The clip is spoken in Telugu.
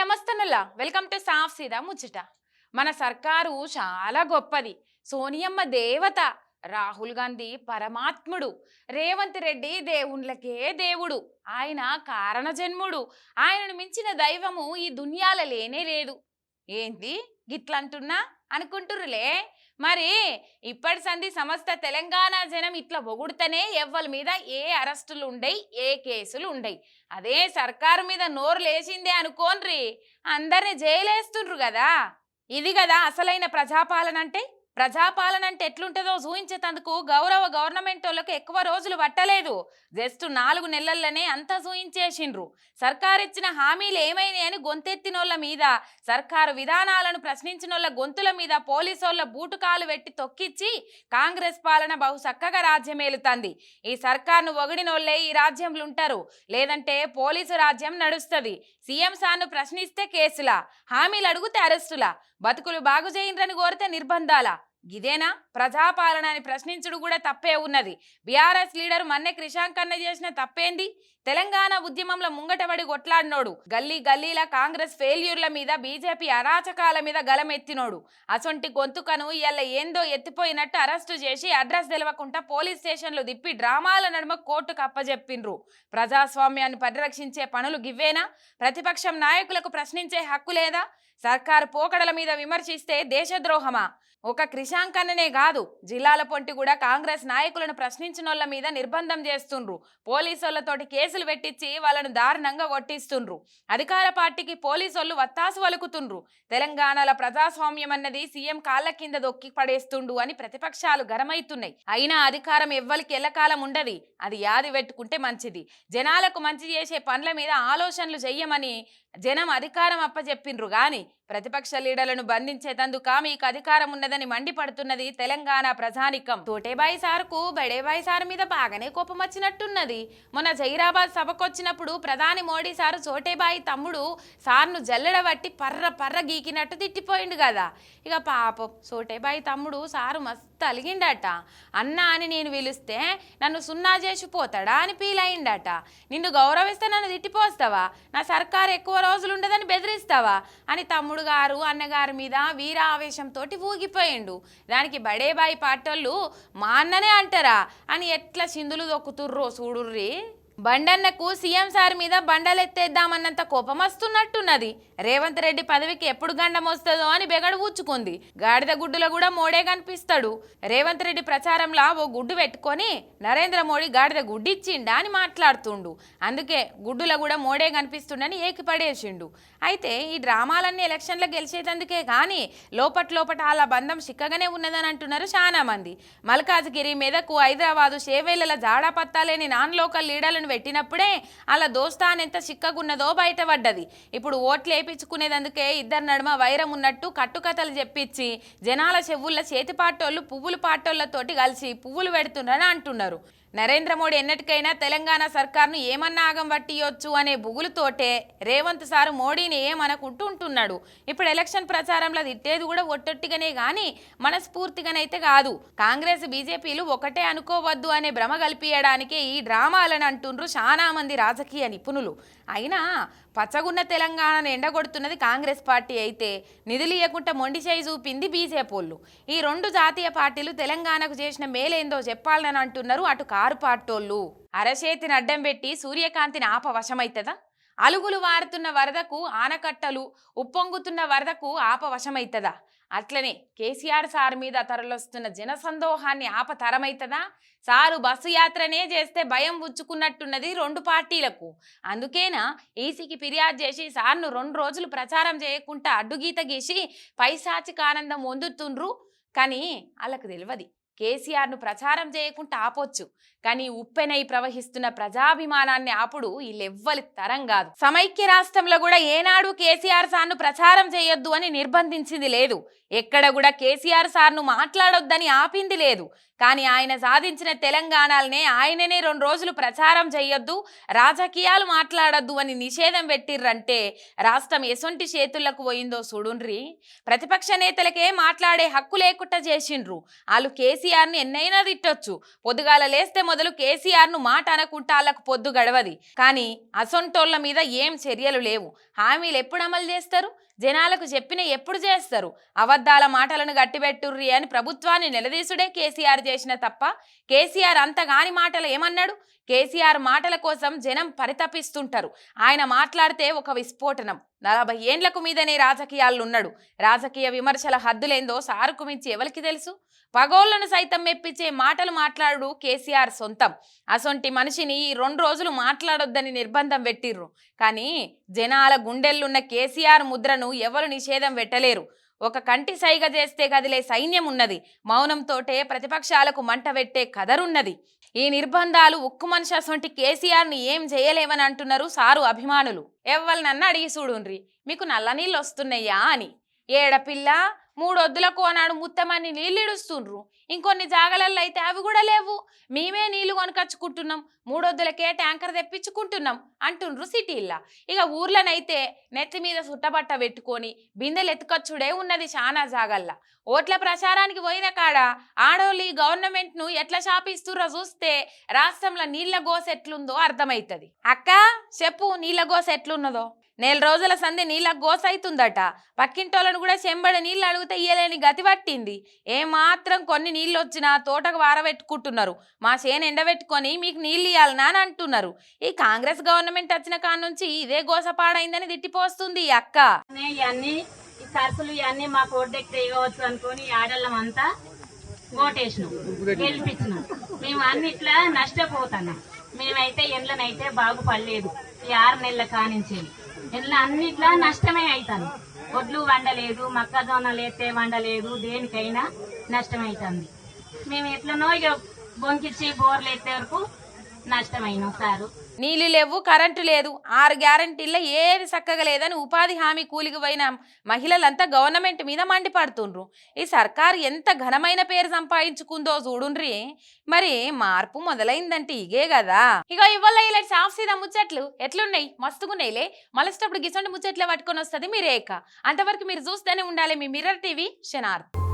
నమస్తనుల్లా వెల్కమ్ టు సాఫ్ సీదా ముచ్చట. మన సర్కారు చాలా గొప్పది. సోనియమ్మ దేవత రాహుల్ గాంధీ పరమాత్ముడు రేవంత్ రెడ్డి దేవుళ్ళకే దేవుడు. ఆయన కారణ జన్ముడు ఆయనను మించిన దైవము ఈ దునియాల లేనే లేదు. ఏంది? గిట్లంటున్నా? అనుకుంటురులే మరి ఇప్పటి సంధి సమస్త తెలంగాణ జనం ఇట్లా పొగుడుతనే ఎవ్వల మీద ఏ అరెస్టులు ఉండయి ఏ కేసులు ఉండయి. అదే సర్కారు మీద నోరు లేచిందే అనుకోన్రి. అందరిని జైలేస్తుండ్రు కదా? ఇది కదా అసలైన ప్రజాపాలన అంటే? ప్రజాపాలన అంటే ఎట్లుంటుందో చూయించేటందుకు గౌరవ గవర్నమెంట్ వాళ్ళకి ఎక్కువ రోజులు పట్టలేదు. జస్ట్ నాలుగు నెలల్లోనే అంతా చూయించేసిండ్రు సర్కారు ఇచ్చిన హామీలు ఏమైనాయి అని గొంతెత్తినోళ్ళ మీద సర్కారు విధానాలను ప్రశ్నించినోళ్ళ గొంతుల మీద పోలీసోళ్ళ బూటుకాలు పెట్టి తొక్కిచ్చి కాంగ్రెస్ పాలన బహు చక్కగా రాజ్యమేలుతంది. ఈ సర్కార్ను ఒగిడినోళ్ళే ఈ రాజ్యంలో ఉంటారు. లేదంటే పోలీసు రాజ్యం నడుస్తుంది. సీఎం సార్ను ప్రశ్నిస్తే కేసులా హామీలు అడిగితే అరెస్టులా బతుకులు బాగు చేయండ్రని కోరితే నిర్బంధాలా? ఇదేనా? ప్రజాపాలన అని ప్రశ్నించుడు కూడా తప్పే ఉన్నది. బీఆర్ఎస్ లీడర్ మన్నె క్రిషాంక్ అన్న చేసిన తప్పేంది? తెలంగాణ ఉద్యమంలో ముంగటబడి కొట్లాడినోడు. గల్లీ గల్లీల కాంగ్రెస్ ఫెయిల్యూర్ల మీద బీజేపీ అరాచకాల మీద గలమెత్తినోడు. అసొంటి గొంతుకను ఇలా ఏందో ఎత్తిపోయినట్టు అరెస్టు చేసి అడ్రస్ తెలవకుండా పోలీస్ స్టేషన్లు దిప్పి డ్రామాల నడుమ కోర్టుకు అప్పజెప్పిండ్రు. ప్రజాస్వామ్యాన్ని పరిరక్షించే పనులు గివ్వేనా? ప్రతిపక్షం నాయకులకు ప్రశ్నించే హక్కు లేదా? సర్కారు పోకడల మీద విమర్శిస్తే దేశద్రోహమా? ఒక క్రిషాంకన్ననే కాదు. జిల్లాల పొంటి కూడా కాంగ్రెస్ నాయకులను ప్రశ్నించినోళ్ళ మీద నిర్బంధం చేస్తుండ్రు. పోలీసులతోటి కేసులు పెట్టించి వాళ్ళను దారుణంగా కొట్టిస్తుండ్రు. అధికార పార్టీకి పోలీసులు వత్తాసు వలుకుతుండ్రు. తెలంగాణలో ప్రజాస్వామ్యం అన్నది సీఎం కాళ్ళ కింద దొక్కి పడేస్తుండు అని ప్రతిపక్షాలు గరమైతున్నాయి అయినా అధికారం ఎవ్వరికి ఎల్లకాలం ఉండది. అది యాది పెట్టుకుంటే మంచిది. జనాలకు మంచి చేసే పనుల మీద ఆలోచనలు చెయ్యమని జనం అధికారం అప్పచెప్పిండ్రు కానీ ప్రతిపక్ష లీడర్లను బంధించేతందుక మీకు అధికారం ఉన్నదని మండిపడుతున్నది తెలంగాణ ప్రజానికం. తోటేబాయి సార్కు బడేబాయి సార్ మీద బాగానే కోపం వచ్చినట్టున్నది. మొన్న జైరాబాద్ సభకొచ్చినప్పుడు ప్రధాని మోడీ సారు చోటేబాయి తమ్ముడు సార్ను జల్లెడబట్టి పర్ర పర్ర గీకినట్టు తిట్టిపోయిండు కదా. ఇక పాపం చోటేబాయి తమ్ముడు సారు మస్తు అలిగిండట. అన్న అని నేను పిలిస్తే నన్ను సున్నా చేసి పోతాడా అని ఫీల్ అయిండట నిన్ను గౌరవిస్తే నన్ను తిట్టిపోస్తావా? నా సర్కారు ఎక్కువ రోజులు ఉండదని బెదిరిస్తావా? అని తమ్ముడు గారు అన్నగారి మీద వీరావేశంతో ఊగిపోయిండు. దానికి బడేబాయి పాటోళ్ళు మా అన్ననే అంటారా? అని ఎట్లా చిందులు దొక్కుతుర్రో చూడుర్రీ. బండన్నకు సీఎం సార్ మీద బండలెత్తేద్దామన్నంత కోపం వస్తున్నట్టున్నది రేవంత్ రెడ్డి పదవికి ఎప్పుడు గండం వస్తుందో అని బెగడు ఊచుకుంది. గాడిద గుడ్డులో కూడా మోడే కనిపిస్తాడు. రేవంత్ రెడ్డి ప్రచారంలో ఓ గుడ్డు పెట్టుకొని నరేంద్ర మోడీ గాడిద గుడ్డు ఇచ్చిండా అని మాట్లాడుతుండు. అందుకే గుడ్డులో కూడా మోడే కనిపిస్తుండని ఏకిపడేసిండు. అయితే ఈ డ్రామాలన్నీ ఎలక్షన్లో గెలిచేటందుకే కానీ లోపట్ లోపట అలా బంధం చిక్కగానే ఉన్నదని అంటున్నారు చాలా మంది. మల్కాజ్గిరి మెదకు హైదరాబాదు షేవేళ్ళ జాడా పత్తాలేని నాన్ లోకల్ లీడర్లను పెట్టినప్పుడే అలా దోస్తాన్ ఎంత చిక్కగున్నదో బయటపడ్డది. ఇప్పుడు ఓట్లు వేయించుకునేదందుకే ఇద్దరు నడుమ వైరం ఉన్నట్టు కట్టుకథలు చెప్పించి జనాల చెవుల్లో చేతి పాటోళ్ళు పువ్వులు పాటోళ్ళతోటి కలిసి పువ్వులు పెడుతున్నారని అంటున్నారు. నరేంద్ర మోడీ ఎన్నటికైనా తెలంగాణ సర్కార్ను ఏమన్నా ఆగం పట్టియొచ్చు అనే బుగులుతోటే రేవంత్ సారు మోడీని ఏమనుకుంటూ ఉంటున్నాడు. ఇప్పుడు ఎలక్షన్ ప్రచారంలో తిట్టేది కూడా ఒట్టొట్టిగానే కానీ మనస్ఫూర్తిగానైతే కాదు. కాంగ్రెస్ బీజేపీలు ఒకటే అనుకోవద్దు అనే భ్రమ కల్పించడానికే ఈ డ్రామాలని అంటుండ్రు చాలా మంది రాజకీయ నిపుణులు. అయినా పచ్చగున్న తెలంగాణను ఎండగొడుతున్నది కాంగ్రెస్ పార్టీ అయితే నిధులియకుండా మొండి చేయి చూపింది బీజేపీ ఈ రెండు జాతీయ పార్టీలు తెలంగాణకు చేసిన మేలేందో చెప్పాలని అంటున్నారు అటు కారు పార్టోళ్ళు అరచేతిని అడ్డం పెట్టి సూర్యకాంతిని ఆప అలుగులు వారుతున్న వరదకు ఆనకట్టలు ఉప్పొంగుతున్న వరదకు ఆప అట్లనే కేసీఆర్ సార్ మీద తరలొస్తున్న జనసందోహాన్ని ఆపతరమైతుందా సారు బస్సు యాత్రనే చేస్తే భయం ఉచ్చుకున్నట్టున్నది రెండు పార్టీలకు. అందుకేనా ఈసీకి ఫిర్యాదు చేసి సార్ను రెండు రోజులు ప్రచారం చేయకుండా అడ్డుగీత గీసి పైశాచిక ఆనందం పొందుతుండ్రు కానీ వాళ్ళకు తెలియదు కేసీఆర్ను ప్రచారం చేయకుండా ఆపొచ్చు. కానీ ఉప్పెనై ప్రవహిస్తున్న ప్రజాభిమానాన్ని ఆపుడు వీళ్ళెవ్వలి తరం కాదు. సమైక్య రాష్ట్రంలో కూడా ఏనాడు కేసీఆర్ సార్ను ప్రచారం చేయొద్దు అని నిర్బంధించింది లేదు. ఎక్కడ కూడా కేసీఆర్ సార్ను మాట్లాడొద్దని ఆపింది లేదు. కానీ ఆయన సాధించిన తెలంగాణలనే ఆయననే రెండు రోజులు ప్రచారం చేయొద్దు రాజకీయాలు మాట్లాడొద్దు అని నిషేధం పెట్టిర్రంటే రాష్ట్రం ఎసొంటి చేతులకు పోయిందో చూడుండ్రి. ప్రతిపక్ష నేతలకే మాట్లాడే హక్కు లేకుండా చేసిండ్రు. వాళ్ళు కేసీఆర్ కేసీఆర్ను ఎన్నైనా తిట్టొచ్చు. పొద్దుగాల లేస్తే మొదలు కేసీఆర్ను మాట అనకుంటా వాళ్ళకు పొద్దు గడవది. కానీ అసొంటోళ్ళ మీద ఏం చర్యలు లేవు. హామీలు ఎప్పుడు అమలు చేస్తారు? జనాలకు చెప్పిన ఎప్పుడు చేస్తారు? అబద్ధాల మాటలను గట్టిబెట్టుర్రి అని ప్రభుత్వాన్ని నిలదీసుడే కేసీఆర్ చేసిన తప్ప కేసీఆర్ అంతగాని మాటలు ఏమన్నాడు? కేసీఆర్ మాటల కోసం జనం పరితపిస్తుంటారు. ఆయన మాట్లాడితే ఒక విస్ఫోటనం. నలభై ఏండ్లకు మీదనే రాజకీయాల్లో ఉన్నాడు రాజకీయ విమర్శల హద్దులేందో సారుకు మించి ఎవరికి తెలుసు? పగోళ్ళను సైతం మెప్పించే మాటలు మాట్లాడు కేసీఆర్ సొంతం. అసొంటి మనిషిని ఈ రెండు రోజులు మాట్లాడొద్దని నిర్బంధం పెట్టిర్రు. కానీ జనాల గుండెల్లున్న కేసీఆర్ ముద్రను ఎవరు నిషేధం పెట్టలేరు. ఒక కంటి సైగ చేస్తే కదిలే సైన్యం ఉన్నది మౌనంతోటే ప్రతిపక్షాలకు మంట పెట్టే కదరున్నది. ఈ నిర్బంధాలు ఉక్కు మనిషి అసొంటి కేసీఆర్ని ఏం చేయలేవని అంటున్నారు సారు అభిమానులు. ఎవ్వరినన్నా అడిగి చూడుండ్రి. మీకు నల్ల నీళ్ళు వస్తున్నాయా అని ఏడపిల్ల మూడొద్దులకు అన్నాడు ముత్తమని నీళ్ళు ఇడుస్తుండ్రు. ఇంకొన్ని జాగలల్లో అయితే అవి కూడా లేవు. మేమే నీళ్ళు కొనకచ్చుకుంటున్నాం. మూడొద్దులకే ట్యాంకర్ తెప్పించుకుంటున్నాం అంటుండ్రు సిటీల్లా. ఇక ఊర్లనైతే నెత్తి మీద సుట్టబట్ట పెట్టుకొని బిందెలు ఎత్తుకొచ్చుడే ఉన్నది చాలా జాగల్లా. ఓట్ల ప్రచారానికి పోయిన కాడ ఆడోళ్ళు ఈ గవర్నమెంట్ను ఎట్లా శాపిస్తుర్రో చూస్తే రాష్ట్రంలో నీళ్ళ గోస ఎట్లుందో అర్థమవుతుంది అక్క చెప్పు నీళ్ళ గోస ఎట్లున్నదో నెల రోజుల సంధి నీళ్ళ గోస అవుతుందట పక్కింటోళ్ళను కూడా చెంబడ నీళ్ళు అడిగితే ఇయ్యలేని గతి పట్టింది. ఏమాత్రం కొన్ని నీళ్ళు వచ్చినా తోటకు వారబెట్టుకుంటున్నారు. మా చేను ఎండబెట్టుకొని మీకు నీళ్ళు ఇవ్వాలనా అని అంటున్నారు. ఈ కాంగ్రెస్ గవర్నమెంట్ వచ్చిన కాడ నుంచి ఇదే గోస పాడైందని తిట్టిపోస్తుంది ఈ అక్క. ఇవన్నీ ఈ సరుకులు ఇవన్నీ మాకు ఒడ్డెక్కి ఇవ్వచ్చు అనుకుని ఆడళ్ళం అంతా ఓటేసినాం గెలిపించినాం. మేము అన్నిట్లా నష్టపోతున్నాం. మేమైతే ఎండ్లనైతే బాగుపడలేదు. ఈ ఆరు నెలల కానించేది ఎండ్ల అన్నిట్లా నష్టమే అవుతాను ఒడ్లు వండలేదు మొక్కజొన్నలు ఎత్తే వండలేదు దేనికైనా నష్టమవుతుంది మేము ఎట్లనో ఇక బొంకిచ్చి బోర్లు ఎత్తే వరకు నష్టమైనాం సారు. నీళ్ళు లేవు కరెంటు లేదు. ఆరు గ్యారంటీల్లో ఏది చక్కగా లేదని ఉపాధి హామీ కూలికి పోయిన మహిళలంతా గవర్నమెంట్ మీద మండిపడుతుండ్రు. ఈ సర్కారు ఎంత ఘనమైన పేరు సంపాదించుకుందో చూడుండ్రి. మరి మార్పు మొదలైందంటే ఇగే కదా. ఇక ఇవాళ ఇలా సాఫ్ సీదా ముచ్చట్లు ఎట్లున్నాయి? మస్తుగున్నాయిలే. మలసేటప్పుడు గిసండి ముచ్చట్లే పట్టుకొని వస్తుంది మీ రేఖ అంతవరకు మీరు చూస్తూనే ఉండాలి మీ మిర్రర్ టీవీ శనార్థ్